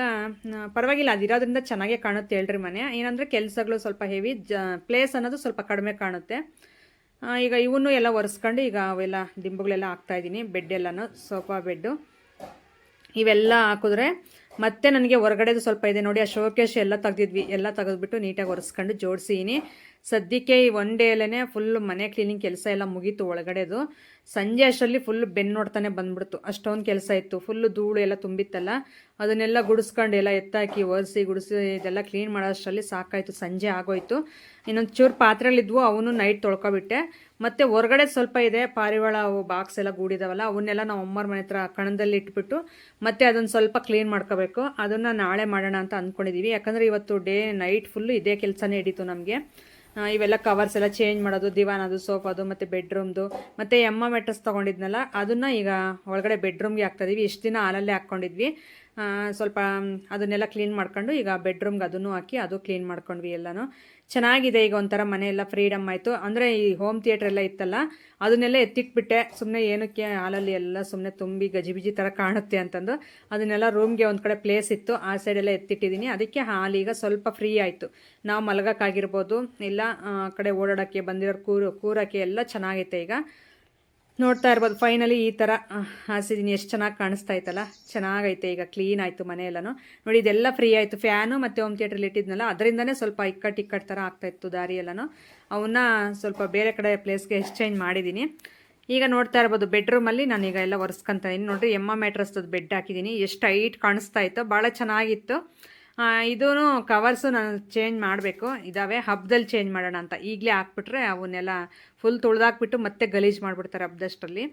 ಪರವಾಗಿಲ್ಲ. ಅದಿರೋದ್ರಿಂದ ಚೆನ್ನಾಗೇ ಕಾಣುತ್ತೆ ಹೇಳ್ರಿ ಮನೆ. ಏನಂದರೆ ಕೆಲಸಗಳು ಸ್ವಲ್ಪ ಹೆವಿ ಜ ಪ್ಲೇಸ್ ಅನ್ನೋದು ಸ್ವಲ್ಪ ಕಡಿಮೆ ಕಾಣುತ್ತೆ. ಈಗ ಇವನ್ನೂ ಎಲ್ಲ ಒರೆಸ್ಕೊಂಡು ಈಗ ಅವೆಲ್ಲ ದಿಂಬುಗಳೆಲ್ಲ ಹಾಕ್ತಾಯಿದ್ದೀನಿ ಬೆಡ್ ಎಲ್ಲನೂ ಸೋಫಾ ಬೆಡ್ಡು ಇವೆಲ್ಲ ಹಾಕಿದ್ರೆ ಮತ್ತೆ ನನಗೆ ಹೊರಗಡೆದು ಸ್ವಲ್ಪ ಇದೆ ನೋಡಿ, ಆ ಶೋಕೇಶ್ ಎಲ್ಲ ತೆಗೆದಿದ್ವಿ. ಎಲ್ಲ ತೆಗೆದ್ಬಿಟ್ಟು ನೀಟಾಗಿ ಒರೆಸ್ಕೊಂಡು ಜೋಡಿಸೀನಿ ಸದ್ಯಕ್ಕೆ ಈ ಒನ್ ಡೇಲೇ ಫುಲ್ ಮನೆ ಕ್ಲೀನಿಂಗ್ ಕೆಲಸ ಎಲ್ಲ ಮುಗೀತು ಒಳಗಡೆದು. ಸಂಜೆ ಅಷ್ಟರಲ್ಲಿ ಫುಲ್ ಬೆನ್ನು ನೋಡ್ತಾನೆ ಬಂದ್ಬಿಡ್ತು. ಅಷ್ಟೊಂದು ಕೆಲಸ ಇತ್ತು. ಫುಲ್ಲು ಧೂಳು ಎಲ್ಲ ತುಂಬಿತ್ತಲ್ಲ. ಅದನ್ನೆಲ್ಲ ಗುಡಿಸ್ಕೊಂಡು ಎಲ್ಲ ಎತ್ತಾಕಿ, ಒರೆಸಿ, ಗುಡಿಸಿ, ಇದೆಲ್ಲ ಕ್ಲೀನ್ ಮಾಡೋಷ್ಟರಲ್ಲಿ ಸಾಕಾಯಿತು. ಸಂಜೆ ಆಗೋಯ್ತು. ಇನ್ನೊಂದು ಚೂರು ಪಾತ್ರೆಗಳಿದ್ವು ಅವನು ನೈಟ್ ತೊಳ್ಕೊಬಿಟ್ಟೆ. ಮತ್ತು ಹೊರಗಡೆ ಸ್ವಲ್ಪ ಇದೆ, ಪಾರಿವಾಳ ಬಾಕ್ಸ್ ಎಲ್ಲ ಗೂಡಿದಾವಲ್ಲ, ಅವನ್ನೆಲ್ಲ ನಾವು ಅಮ್ಮರ ಮನೆ ಹತ್ರ ಕಣದಲ್ಲಿ ಇಟ್ಬಿಟ್ಟು ಮತ್ತೆ ಅದನ್ನು ಸ್ವಲ್ಪ ಕ್ಲೀನ್ ಮಾಡ್ಕೋಬೇಕು. ಅದನ್ನು ನಾಳೆ ಮಾಡೋಣ ಅಂತ ಅಂದ್ಕೊಂಡಿದ್ದೀವಿ ಯಾಕಂದರೆ ಇವತ್ತು ಡೇ ನೈಟ್ ಫುಲ್ಲು ಇದೇ ಕೆಲಸನೇ ಹಿಡಿತು ನಮಗೆ. ಇವೆಲ್ಲ ಕವರ್ಸ್ ಎಲ್ಲ ಚೇಂಜ್ ಮಾಡೋದು ದಿವಾನದು ಸೋಫಾದು ಮತ್ತು ಬೆಡ್ರೂಮ್ದು ಮತ್ತು ಎಮ್ಮ ಮೆಟ್ರಸ್ ತೊಗೊಂಡಿದ್ನಲ್ಲ, ಅದನ್ನು ಈಗ ಒಳಗಡೆ ಬೆಡ್ರೂಮ್ಗೆ ಹಾಕ್ತಾಯಿದ್ವಿ ಇಷ್ಟು ದಿನ ಹಾಲಲ್ಲೇ ಹಾಕ್ಕೊಂಡಿದ್ವಿ ಸ್ವಲ್ಪ ಅದನ್ನೆಲ್ಲ ಕ್ಲೀನ್ ಮಾಡ್ಕೊಂಡು ಈಗ ಬೆಡ್ರೂಮ್ಗೆ ಅದನ್ನು ಹಾಕಿ ಅದು ಕ್ಲೀನ್ ಮಾಡ್ಕೊಂಡ್ವಿ ಎಲ್ಲನೂ. ಚೆನ್ನಾಗಿದೆ ಈಗ ಒಂಥರ ಮನೆ ಎಲ್ಲ ಫ್ರೀಡಮ್ ಆಯಿತು. ಅಂದರೆ ಈ ಹೋಮ್ ಥಿಯೇಟರ್ ಎಲ್ಲ ಇತ್ತಲ್ಲ, ಅದನ್ನೆಲ್ಲ ಎತ್ತಿಟ್ಬಿಟ್ಟೆ. ಸುಮ್ಮನೆ ಏನಕ್ಕೆ ಹಾಲಲ್ಲಿ ಎಲ್ಲ ಸುಮ್ಮನೆ ತುಂಬಿ ಗಜಿಬಿಜಿ ಥರ ಕಾಣುತ್ತೆ ಅಂತಂದು, ಅದನ್ನೆಲ್ಲ ರೂಮ್ಗೆ ಒಂದು ಕಡೆ ಪ್ಲೇಸ್ ಇತ್ತು. ಆ ಸೈಡೆಲ್ಲ ಎತ್ತಿಟ್ಟಿದ್ದೀನಿ ಅದಕ್ಕೆ ಹಾಲೀಗ ಸ್ವಲ್ಪ ಫ್ರೀ ಆಯಿತು. ನಾವು ಮಲಗೋಕ್ಕಾಗಿರ್ಬೋದು, ಇಲ್ಲ ಕಡೆ ಓಡಾಡೋಕ್ಕೆ ಬಂದಿರೋರು ಕೂರು, ಕೂರೋಕ್ಕೆ ಎಲ್ಲ ಚೆನ್ನಾಗೈತೆ ಈಗ. ನೋಡ್ತಾ ಇರ್ಬೋದು. ಫೈನಲಿ ಈ ಥರ ಹಾಸಿದ್ದೀನಿ ಎಷ್ಟು ಚೆನ್ನಾಗಿ ಕಾಣಿಸ್ತಾ ಇತ್ತಲ್ಲ ಚೆನ್ನಾಗೈತೆ ಈಗ ಕ್ಲೀನ್ ಆಯಿತು ಮನೆಯೆಲ್ಲನೂ. ನೋಡಿ, ಇದೆಲ್ಲ ಫ್ರೀ ಆಯಿತು. ಫ್ಯಾನು ಮತ್ತು ಹೋಮ್ ಥಿಯೇಟ್ರಲ್ಲಿ ಇಟ್ಟಿದ್ನಲ್ಲ, ಅದರಿಂದನೇ ಸ್ವಲ್ಪ ಇಕ್ಕಟ್ಟು ಇಕ್ಕಟ್ಟು ಥರ ಆಗ್ತಾಯಿತ್ತು ದಾರಿ ಎಲ್ಲನೂ. ಅವನ್ನ ಸ್ವಲ್ಪ ಬೇರೆ ಕಡೆ ಪ್ಲೇಸ್ಗೆ ಎಕ್ಸ್ಚೇಂಜ್ ಮಾಡಿದ್ದೀನಿ ಈಗ ನೋಡ್ತಾ ಇರ್ಬೋದು ಬೆಡ್ರೂಮಲ್ಲಿ ನಾನೀಗ ಎಲ್ಲ ಒರೆಸ್ಕೊಂತ ಇದ್ದೀನಿ ನೋಡಿರಿ, ಎಮ್ಮ ಮ್ಯಾಟ್ರಸ್ದು ಬೆಡ್ ಹಾಕಿದ್ದೀನಿ ಎಷ್ಟು ಹೈಟ್ ಕಾಣಿಸ್ತಾ ಇತ್ತು ಭಾಳ ಚೆನ್ನಾಗಿತ್ತು. ಇದೂ ಕವರ್ಸು ನಾನು ಚೇಂಜ್ ಮಾಡಬೇಕು. ಇದ್ದಾವೆ ಹಬ್ಬದಲ್ಲಿ ಚೇಂಜ್ ಮಾಡೋಣ ಅಂತ. ಈಗಲೇ ಹಾಕ್ಬಿಟ್ರೆ ಅವನ್ನೆಲ್ಲ ಫುಲ್ ತುಳ್ದಾಕ್ಬಿಟ್ಟು ಮತ್ತೆ ಗಲೀಜು ಮಾಡಿಬಿಡ್ತಾರೆ ಹಬ್ಬದಷ್ಟರಲ್ಲಿ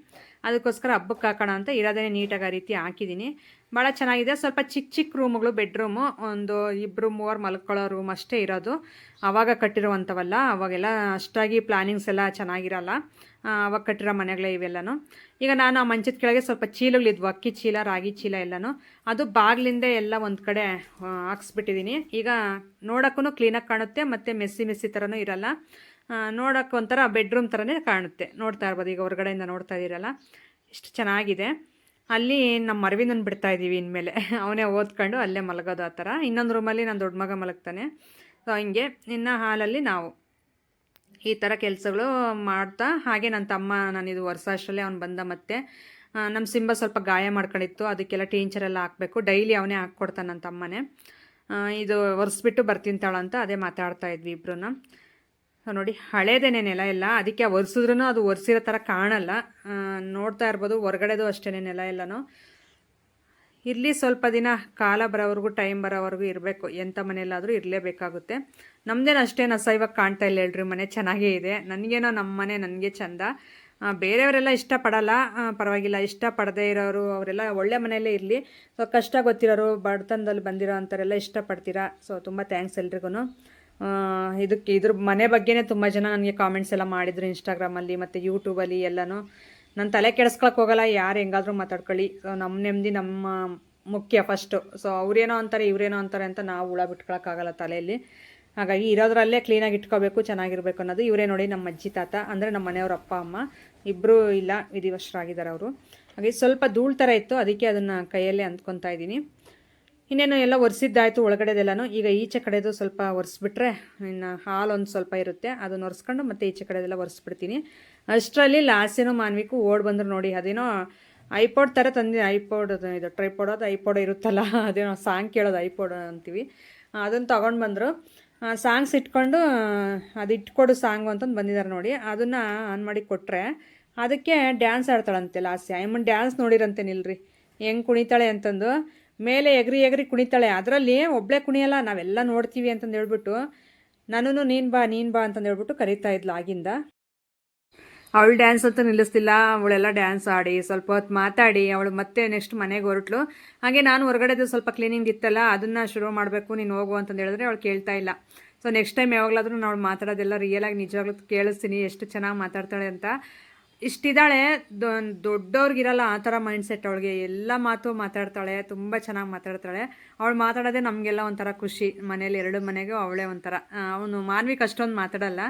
ಅದಕ್ಕೋಸ್ಕರ ಹಬ್ಬಕ್ಕೆ ಹಾಕೋಣ ಅಂತ ಇರೋದೇ ನೀಟಾಗಿ ಆ ರೀತಿ ಹಾಕಿದ್ದೀನಿ. ಭಾಳ ಚೆನ್ನಾಗಿದೆ. ಸ್ವಲ್ಪ ಚಿಕ್ಕ ಚಿಕ್ಕ ರೂಮ್ಗಳು ಬೆಡ್ರೂಮು ಒಂದು ಇಬ್ಬರು ಮೂವರು ಮಲ್ಕೊಳ್ಳೋ ರೂಮ್ ಅಷ್ಟೇ ಇರೋದು. ಆವಾಗ ಕಟ್ಟಿರುವಂಥವಲ್ಲ, ಅವಾಗೆಲ್ಲ ಅಷ್ಟಾಗಿ ಪ್ಲಾನಿಂಗ್ಸ್ ಎಲ್ಲ ಚೆನ್ನಾಗಿರಲ್ಲ. ಅವಾಗ ಕಟ್ಟಿರೋ ಮನೆಗಳೇ ಇವೆಲ್ಲನೂ. ಈಗ ನಾನು ಆ ಮಂಚದ ಕೆಳಗೆ ಸ್ವಲ್ಪ ಚೀಲಗಳಿದ್ವು ಅಕ್ಕಿ ಚೀಲ, ರಾಗಿ ಚೀಲ ಎಲ್ಲನೂ. ಅದು ಬಾಗಿಲಿಂದ ಎಲ್ಲ ಒಂದು ಕಡೆ ಹಾಕ್ಸ್ಬಿಟ್ಟಿದ್ದೀನಿ. ಈಗ ನೋಡೋಕ್ಕೂ ಕ್ಲೀನಾಗಿ ಕಾಣುತ್ತೆ, ಮತ್ತು ಮೆಸ್ಸಿ ಮೆಸ್ಸಿ ಥರನೂ ಇರಲ್ಲ. ನೋಡೋಕೆ ಒಂಥರ ಬೆಡ್ರೂಮ್ ಥರನೇ ಕಾಣುತ್ತೆ. ನೋಡ್ತಾ ಇರ್ಬೋದು, ಈಗ ಹೊರಗಡೆಯಿಂದ ನೋಡ್ತಾ ಇದ್ದೀರಲ್ಲ ಇಷ್ಟು ಚೆನ್ನಾಗಿದೆ. ಅಲ್ಲಿ ನಮ್ಮ ಅರವಿಂದನ್ ಬಿಡ್ತಾ ಇದ್ದೀವಿ ಇನ್ಮೇಲೆ. ಅವನೇ ಓದ್ಕೊಂಡು ಅಲ್ಲೇ ಮಲಗೋದು ಆ ಥರ. ಇನ್ನೊಂದು ರೂಮಲ್ಲಿ ನನ್ನ ದೊಡ್ಡ ಮಗ ಮಲಗ್ತಾನೆ. ಸೊ ಹಿಂಗೆ. ಇನ್ನು ಹಾಲಲ್ಲಿ ನಾವು. ಈ ಥರ ಕೆಲಸಗಳು ಮಾಡ್ತಾ, ಹಾಗೆ ನನ್ನ ತಮ್ಮ ನಾನಿದು ವರ್ಷ ಅಷ್ಟರಲ್ಲೇ ಅವ್ನು ಬಂದ ಮತ್ತೆ ನಮ್ಮ ಸಿಂಬ ಸ್ವಲ್ಪ ಗಾಯ ಮಾಡ್ಕೊಂಡಿತ್ತು. ಅದಕ್ಕೆಲ್ಲ ಟೀಂಚರೆಲ್ಲ ಹಾಕಬೇಕು. ಡೈಲಿ ಅವನೇ ಹಾಕ್ಕೊಡ್ತಾನೆ ನನ್ನ ತಮ್ಮನೇ. ಇದು ಒರೆಸ್ಬಿಟ್ಟು ಬರ್ತೀನಿ ತಾಳ ಅಂತ ಅದೇ ಮಾತಾಡ್ತಾ ಇದ್ವಿ ಇಬ್ರು ನೋಡಿ, ಹಳೇದೇನೆ ನೆಲ ಎಲ್ಲ. ಅದಕ್ಕೆ ಒರೆಸಿದ್ರೂ ಅದು ಒರೆಸಿರೋ ಥರ ಕಾಣಲ್ಲ. ನೋಡ್ತಾ ಇರ್ಬೋದು, ಹೊರಗಡೆದು ಅಷ್ಟೇ ನೆಲ ಎಲ್ಲನೂ. ಇರಲಿ ಸ್ವಲ್ಪ ದಿನ, ಕಾಲ ಬರೋವರೆಗೂ, ಟೈಮ್ ಬರೋವರೆಗೂ ಇರಬೇಕು. ಎಂಥ ಮನೆಯಲ್ಲಾದರೂ ಇರಲೇಬೇಕಾಗುತ್ತೆ. ನಮ್ಮದೇನು ಅಷ್ಟೇನು ಇವಾಗ ಕಾಣ್ತಾ ಇಲ್ಲ ಹೇಳ್ರಿ ಮನೆ ಚೆನ್ನಾಗೇ ಇದೆ. ನನಗೇನೋ ನಮ್ಮ ಮನೆ ನನಗೆ ಚಂದ. ಬೇರೆಯವರೆಲ್ಲ ಇಷ್ಟಪಡಲ್ಲ. ಪರವಾಗಿಲ್ಲ. ಇಷ್ಟಪಡದೇ ಇರೋರು, ಅವರೆಲ್ಲ ಒಳ್ಳೆ ಮನೆಯಲ್ಲೇ ಇರಲಿ. ಸೊ, ಕಷ್ಟ ಗೊತ್ತಿರೋರು, ಬಡತನದಲ್ಲಿ ಬಂದಿರೋ ಅಂಥವರೆಲ್ಲ ಇಷ್ಟಪಡ್ತೀರಾ? ಸೊ, ತುಂಬ ಥ್ಯಾಂಕ್ಸ್ ಎಲ್ರಿಗೂ ಇದಕ್ಕೆ ಇದ್ರ ಮನೆ ಬಗ್ಗೆನೇ ತುಂಬ ಜನ ನನಗೆ ಕಾಮೆಂಟ್ಸ್ ಎಲ್ಲ ಮಾಡಿದ್ರು ಇನ್ಸ್ಟಾಗ್ರಾಮಲ್ಲಿ ಮತ್ತು ಯೂಟ್ಯೂಬಲ್ಲಿ ಎಲ್ಲನೂ. ನನ್ನ ತಲೆ ಕೆಡಿಸ್ಕೊಳಕ್ಕೆ ಹೋಗಲ್ಲ, ಯಾರು ಹೆಂಗಾದರೂ ಮಾತಾಡ್ಕೊಳ್ಳಿ. ಸೊ ನಮ್ಮ ನೆಮ್ಮದಿ, ನಮ್ಮ ಮುಖ್ಯ ಫಸ್ಟು ಸೊ ಅವ್ರೇನೋ ಅಂತಾರೆ, ಇವರೇನೋ ಅಂತಾರೆ ಅಂತ ನಾವು ಹುಳ ಬಿಟ್ಕೊಳಕ್ಕಾಗಲ್ಲ ತಲೆಯಲ್ಲಿ. ಹಾಗಾಗಿ ಇರೋದ್ರಲ್ಲೇ ಕ್ಲೀನಾಗಿ ಇಟ್ಕೋಬೇಕು, ಚೆನ್ನಾಗಿರ್ಬೇಕು ಅನ್ನೋದು. ಇವರೇ ನೋಡಿ ನಮ್ಮ ಅಜ್ಜಿ, ತಾತ, ಅಂದರೆ ನಮ್ಮ ಮನೆಯವ್ರ ಅಪ್ಪ, ಅಮ್ಮ. ಇಬ್ಬರೂ ಇಲ್ಲ, ವಿಧಿವಶರಾಗಿದ್ದಾರೆ ಅವರು. ಹಾಗೆ ಸ್ವಲ್ಪ ಧೂಳು ಥರ ಇತ್ತು, ಅದಕ್ಕೆ ಅದನ್ನು ಕೈಯಲ್ಲೇ ಅಂದ್ಕೊತಾ ಇದ್ದೀನಿ. ಇನ್ನೇನು ಎಲ್ಲ ಒರೆಸಿದ್ದಾಯಿತು ಒಳಗಡೆದೆಲ್ಲನೂ. ಈಗ ಈಚೆ ಕಡೆದು ಸ್ವಲ್ಪ ಒರೆಸ್ಬಿಟ್ರೆ ಇನ್ನು ಹಾಲು ಒಂದು ಸ್ವಲ್ಪ ಇರುತ್ತೆ, ಅದನ್ನು ಒರೆಸ್ಕೊಂಡು ಮತ್ತೆ ಈಚೆ ಕಡೆದೆಲ್ಲ ಒರೆಸ್ಬಿಡ್ತೀನಿ. ಅಷ್ಟರಲ್ಲಿ ಲಾಸ್ಯನೂ ಮಾನ್ವಿಕು ಓಡ್ ಬಂದರು ನೋಡಿ, ಅದೇನೋ ಐಪೋಡ್ ಥರ ತಂದಿ, ಐಪೋಡ್ ಇದು ಟ್ರೈಪೋಡ್, ಅದು ಐಪೋಡ್ ಇರುತ್ತಲ್ಲ, ಅದೇನೋ ಸಾಂಗ್ ಕೇಳೋದು ಐಪೋಡ್ ಅಂತೀವಿ. ಅದನ್ನು ತೊಗೊಂಡು ಬಂದರು. ಸಾಂಗ್ಸ್ ಇಟ್ಕೊಂಡು ಅದು ಇಟ್ಕೊಡು ಸಾಂಗು ಅಂತಂದು ಬಂದಿದ್ದಾರೆ ನೋಡಿ, ಅದನ್ನು ಆನ್ ಮಾಡಿ ಕೊಟ್ಟರೆ ಅದಕ್ಕೆ ಡ್ಯಾನ್ಸ್ ಆಡ್ತಾಳಂತೆ ಲಾಸ್ಯ ಐಮನ್ ಡ್ಯಾನ್ಸ್ ನೋಡಿರಂತೆ ನಿಲ್ರಿ. ಹೆಂಗೆ ಕುಣಿತಾಳೆ ಅಂತಂದು. ಮೇಲೆ ಎಗ್ರಿ ಎಗ್ರಿ ಕುಣಿತಾಳೆ. ಅದರಲ್ಲಿ ಒಬ್ಬಳೇ ಕುಣಿಯಲ್ಲ, ನಾವೆಲ್ಲ ನೋಡ್ತೀವಿ ಅಂತಂದು ಹೇಳ್ಬಿಟ್ಟು ನಾನು ನೀನು ಬಾ ನೀನು ಬಾ ಅಂತಂದು ಹೇಳ್ಬಿಟ್ಟು ಕರೀತಾ ಇದ್ಲು ಆಗಿಂದ. ಅವಳು ಡ್ಯಾನ್ಸ್ ಅಂತೂ ನಿಲ್ಲಿಸ್ತಿಲ್ಲ, ಅವಳೆಲ್ಲ ಡ್ಯಾನ್ಸ್ ಆಡಿ ಸ್ವಲ್ಪ ಹೊತ್ತು ಮಾತಾಡಿ, ಅವಳು ಮತ್ತೆ ನೆಕ್ಸ್ಟ್ ಮನೆಗೆ ಹೊರಟ್ಲು. ಹಾಗೆ ನಾನು ಹೊರಗಡೆದು ಸ್ವಲ್ಪ ಕ್ಲೀನಿಂಗ್ ಇತ್ತಲ್ಲ, ಅದನ್ನು ಶುರು ಮಾಡಬೇಕು, ನೀನು ಹೋಗು ಅಂತಂದು ಹೇಳಿದ್ರೆ ಅವಳು ಕೇಳ್ತಾ ಇಲ್ಲ. ಸೊ ನೆಕ್ಸ್ಟ್ ಟೈಮ್ ಯಾವಾಗಲಾದ್ರೂ ನಾವು ಮಾತಾಡೋದೆಲ್ಲ ರಿಯಲಾಗಿ ನಿಜವಾಗ್ಲೂ ಕೇಳಿಸ್ತೀನಿ, ಎಷ್ಟು ಚೆನ್ನಾಗಿ ಮಾತಾಡ್ತಾಳೆ ಅಂತ. ಇಷ್ಟಿದ್ದಾಳೆ ದೊಡ್ಡವ್ರಿಗಿರಲ್ಲ ಆ ಥರ ಮೈಂಡ್ ಸೆಟ್ ಅವಳಿಗೆ. ಎಲ್ಲ ಮಾತು ಮಾತಾಡ್ತಾಳೆ, ತುಂಬ ಚೆನ್ನಾಗಿ ಮಾತಾಡ್ತಾಳೆ. ಅವಳು ಮಾತಾಡೋದೇ ನಮಗೆಲ್ಲ ಒಂಥರ ಖುಷಿ. ಮನೇಲಿ ಎರಡು ಮನೆಗೂ ಅವಳೇ ಒಂಥರ. ಅವನು ಮಾನ್ವಿಕ್ ಅಷ್ಟೊಂದು ಮಾತಾಡಲ್ಲ.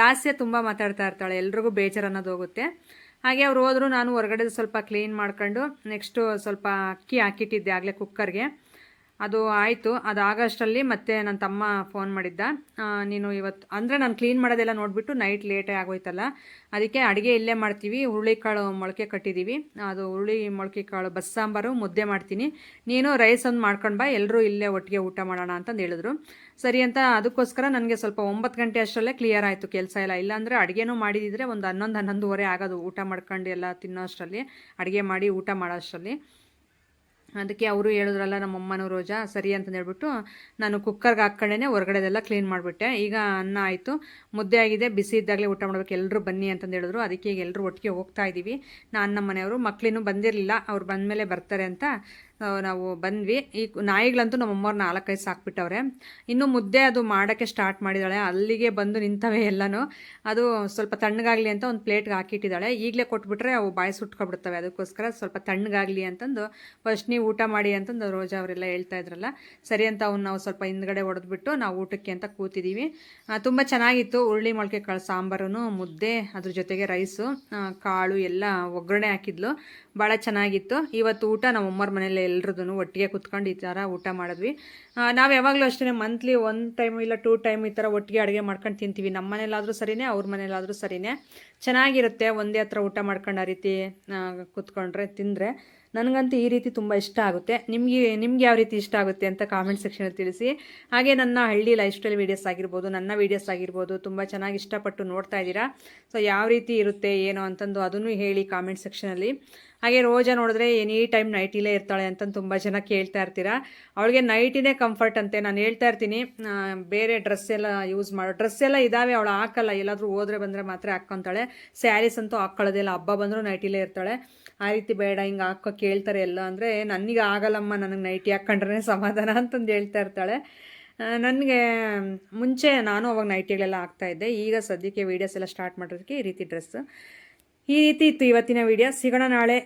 ಲಾಸ್ಯ ತುಂಬ ಮಾತಾಡ್ತಾ ಇರ್ತಾಳೆ. ಎಲ್ರಿಗೂ ಬೇಜಾರು ಅನ್ನೋದು ಹೋಗುತ್ತೆ. ಹಾಗೆ ಅವ್ರು ಹೋದ್ರು ನಾನು ಹೊರಗಡೆ ಸ್ವಲ್ಪ ಕ್ಲೀನ್ ಮಾಡ್ಕೊಂಡು ನೆಕ್ಸ್ಟು ಸ್ವಲ್ಪ ಅಕ್ಕಿ ಹಾಕಿಟ್ಟಿದ್ದೆ, ಆಗಲೇ ಕುಕ್ಕರ್ಗೆ ಅದು ಆಯಿತು. ಅದು ಆಗೋಷ್ಟರಲ್ಲಿ ಮತ್ತೆ ನನ್ನ ತಮ್ಮ ಫೋನ್ ಮಾಡಿದ್ದ. ನೀನು ಇವತ್ತು ಅಂದರೆ ನಾನು ಕ್ಲೀನ್ ಮಾಡೋದೆಲ್ಲ ನೋಡಿಬಿಟ್ಟು ನೈಟ್ ಲೇಟೇ ಆಗೋಯ್ತಲ್ಲ. ಅದಕ್ಕೆ ಅಡುಗೆ ಇಲ್ಲೇ ಮಾಡ್ತೀವಿ. ಹುರುಳಿಕಾಳು ಮೊಳಕೆ ಕಟ್ಟಿದ್ದೀವಿ ಅದು ಹುರುಳಿ ಮೊಳಕೆ ಕಾಳು ಬಸ್ಸಾಂಬಾರು ಮುದ್ದೆ ಮಾಡ್ತೀನಿ. ನೀನು ರೈಸ್ ಒಂದು ಮಾಡ್ಕೊಂಡು ಬಾ. ಎಲ್ಲರೂ ಇಲ್ಲೇ ಒಟ್ಟಿಗೆ ಊಟ ಮಾಡೋಣ ಅಂತಂದು ಹೇಳಿದ್ರು. ಸರಿ ಅಂತ ಅದಕ್ಕೋಸ್ಕರ ನನಗೆ ಸ್ವಲ್ಪ ಒಂಬತ್ತು ಗಂಟೆ ಅಷ್ಟರಲ್ಲೇ ಕ್ಲಿಯರ್ ಆಯಿತು ಕೆಲಸ ಎಲ್ಲ. ಇಲ್ಲಾಂದರೆ ಅಡುಗೆನೂ ಮಾಡಿದಿದ್ರೆ ಒಂದು ಹನ್ನೊಂದು ಹನ್ನೊಂದುವರೆ ಆಗೋದು ಊಟ ಮಾಡ್ಕೊಂಡು ಎಲ್ಲ ತಿನ್ನೋ ಅಷ್ಟರಲ್ಲಿ, ಅಡುಗೆ ಮಾಡಿ ಊಟ ಮಾಡೋ ಅಷ್ಟರಲ್ಲಿ. ಅದಕ್ಕೆ ಅವರು ಹೇಳಿದ್ರಲ್ಲ ನಮ್ಮ ಅಮ್ಮನೂ ರೋಜಾ, ಸರಿ ಅಂತ ಹೇಳ್ಬಿಟ್ಟು ನಾನು ಕುಕ್ಕರ್ಗೆ ಹಾಕ್ಕೊಂಡೇ ಹೊರಗಡೆದೆಲ್ಲ ಕ್ಲೀನ್ ಮಾಡಿಬಿಟ್ಟೆ. ಈಗ ಅನ್ನ ಆಯಿತು. ಮುದ್ದೆ ಆಗಿದೆ. ಬಿಸಿ ಇದ್ದಾಗಲೇ ಊಟ ಮಾಡ್ಬೇಕು. ಎಲ್ಲರೂ ಬನ್ನಿ ಅಂತಂದು ಹೇಳಿದ್ರು. ಅದಕ್ಕೆ ಈಗ ಎಲ್ಲರೂ ಒಟ್ಟಿಗೆ ಹೋಗ್ತಾ ಇದ್ದೀವಿ ನಾನು ನಮ್ಮ ಮನೆಯವರು. ಮಕ್ಕಳಿನೂ ಬಂದಿರಲಿಲ್ಲ. ಅವ್ರು ಬಂದಮೇಲೆ ಬರ್ತಾರೆ ಅಂತ ನಾವು ಬಂದ್ವಿ. ಈ ನಾಯಿಗಳಂತೂ ನಮ್ಮ ಅಮ್ಮವ್ರು ನಾಲ್ಕೈದು ಸಾಕ್ಬಿಟ್ಟವ್ರೆ. ಇನ್ನು ಮುದ್ದೆ ಅದು ಮಾಡೋಕ್ಕೆ ಸ್ಟಾರ್ಟ್ ಮಾಡಿದ್ದಾಳೆ ಅಲ್ಲಿಗೆ ಬಂದು ನಿಂತವೆ ಎಲ್ಲನೂ. ಅದು ಸ್ವಲ್ಪ ತಣ್ಣಗಾಗಲಿ ಅಂತ ಒಂದು ಪ್ಲೇಟ್ಗೆ ಹಾಕಿಟ್ಟಿದ್ದಾಳೆ ಈಗಲೇ ಕೊಟ್ಬಿಟ್ರೆ ಅವು ಬಾಯಿ ಸುಟ್ಕೊಬಿಡ್ತವೆ. ಅದಕ್ಕೋಸ್ಕರ ಸ್ವಲ್ಪ ತಣ್ಣಗಾಗಲಿ ಅಂತಂದು ಫಸ್ಟ್ ನೀವು ಊಟ ಮಾಡಿ ಅಂತಂದು ರೋಜಾ ಅವರೆಲ್ಲ ಹೇಳ್ತಾ ಇದ್ರಲ್ಲ. ಸರಿ ಅಂತ ಅವ್ನು ನಾವು ಸ್ವಲ್ಪ ಹಿಂದ್ಗಡೆ ಹೊಡೆದ್ಬಿಟ್ಟು ನಾವು ಊಟಕ್ಕೆ ಅಂತ ಕೂತಿದ್ದೀವಿ ತುಂಬ ಚೆನ್ನಾಗಿತ್ತು. ಹುರುಳಿ ಮೊಳಕೆ ಕಾಳು ಸಾಂಬಾರು ಮುದ್ದೆ, ಅದ್ರ ಜೊತೆಗೆ ರೈಸು ಕಾಳು ಎಲ್ಲ ಒಗ್ಗರಣೆ ಹಾಕಿದ್ಲು. ಭಾಳ ಚೆನ್ನಾಗಿತ್ತು. ಇವತ್ತು ಊಟ ನಮ್ಮ ಅಮ್ಮರ ಮನೇಲಿ ಎಲ್ರದ್ದು ಒಟ್ಟಿಗೆ ಕುತ್ಕೊಂಡು ಈ ಥರ ಊಟ ಮಾಡಿದ್ವಿ. ನಾವು ಯಾವಾಗಲೂ ಅಷ್ಟೇ ಮಂತ್ಲಿ ಒನ್ ಟೈಮ್ ಇಲ್ಲ ಟೂ ಟೈಮ್ ಈ ಥರ ಒಟ್ಟಿಗೆ ಅಡುಗೆ ಮಾಡ್ಕೊಂಡು ತಿಂತೀವಿ. ನಮ್ಮ ಮನೇಲಾದರೂ ಸರಿನೇ, ಅವ್ರ ಮನೇಲಾದರೂ ಸರಿನೇ. ಚೆನ್ನಾಗಿರುತ್ತೆ ಒಂದೇ ಹತ್ರ ಊಟ ಮಾಡ್ಕೊಂಡು ಆ ರೀತಿ ಕುತ್ಕೊಂಡ್ರೆ, ತಿಂದರೆ. ನನಗಂತೂ ಈ ರೀತಿ ತುಂಬ ಇಷ್ಟ ಆಗುತ್ತೆ. ನಿಮಗೆ, ನಿಮ್ಗೆ ಯಾವ ರೀತಿ ಇಷ್ಟ ಆಗುತ್ತೆ ಅಂತ ಕಾಮೆಂಟ್ ಸೆಕ್ಷನಲ್ಲಿ ತಿಳಿಸಿ. ಹಾಗೆ ನನ್ನ ಹಳ್ಳಿ ಲೈಫ್ ಸ್ಟೈಲ್ ವೀಡಿಯೋಸ್ ಆಗಿರ್ಬೋದು, ನನ್ನ ವೀಡಿಯೋಸ್ ಆಗಿರ್ಬೋದು ತುಂಬ ಚೆನ್ನಾಗಿ ಇಷ್ಟಪಟ್ಟು ನೋಡ್ತಾ ಇದ್ದೀರಾ. ಸೊ ಯಾವ ರೀತಿ ಇರುತ್ತೆ, ಏನು ಅಂತಂದು ಅದನ್ನು ಹೇಳಿ ಕಾಮೆಂಟ್ ಸೆಕ್ಷನಲ್ಲಿ ಹಾಗೆ ರೋಜಾ ನೋಡಿದ್ರೆ ಎನಿ ಟೈಮ್ ನೈಟಿಲೇ ಇರ್ತಾಳೆ ಅಂತಂದು ತುಂಬ ಜನ ಕೇಳ್ತಾ ಇರ್ತೀರಾ. ಅವಳಿಗೆ ನೈಟಿನೇ ಕಂಫರ್ಟ್ ಅಂತೆ. ನಾನು ಹೇಳ್ತಾ ಇರ್ತೀನಿ ಬೇರೆ ಡ್ರೆಸ್ ಎಲ್ಲ ಯೂಸ್ ಮಾಡೋ. ಡ್ರೆಸ್ ಎಲ್ಲ ಇದ್ದಾವೆ ಅವಳು ಹಾಕಲ್ಲ. ಎಲ್ಲಾದರೂ ಹೋದ್ರೆ ಬಂದರೆ ಮಾತ್ರ ಹಾಕ್ಕೊತಾಳೆ. ಸ್ಯಾರೀಸ್ ಅಂತೂ ಹಾಕ್ಕೊಳ್ಳೋದಿಲ್ಲ ಹಬ್ಬ ಬಂದರೂ ನೈಟಿಲೇ ಇರ್ತಾಳೆ. ಆ ರೀತಿ ಬೇಡ, ಹಿಂಗೆ ಹಾಕೋ ಕೇಳ್ತಾರೆ ಎಲ್ಲ ಅಂದರೆ ನನಗೆ ಆಗಲ್ಲಮ್ಮ, ನನಗೆ ನೈಟಿ ಹಾಕ್ಕೊಂಡ್ರೆ ಸಮಾಧಾನ ಅಂತಂದು ಹೇಳ್ತಾ ಇರ್ತಾಳೆ. ನನಗೆ ಮುಂಚೆ ನಾನು ಅವಾಗ ನೈಟಿಗಳೆಲ್ಲ ಹಾಕ್ತಾಯಿದ್ದೆ ಈಗ ಸದ್ಯಕ್ಕೆ ವೀಡಿಯೋಸ್ ಎಲ್ಲ ಸ್ಟಾರ್ಟ್ ಮಾಡೋದಕ್ಕೆ ಈ ರೀತಿ ಡ್ರೆಸ್ಸು ಈ ರೀತಿ ಇತ್ತು ಇವತ್ತಿನ ವೀಡಿಯೋ ಸಿಗೋಣ ನಾಳೆ.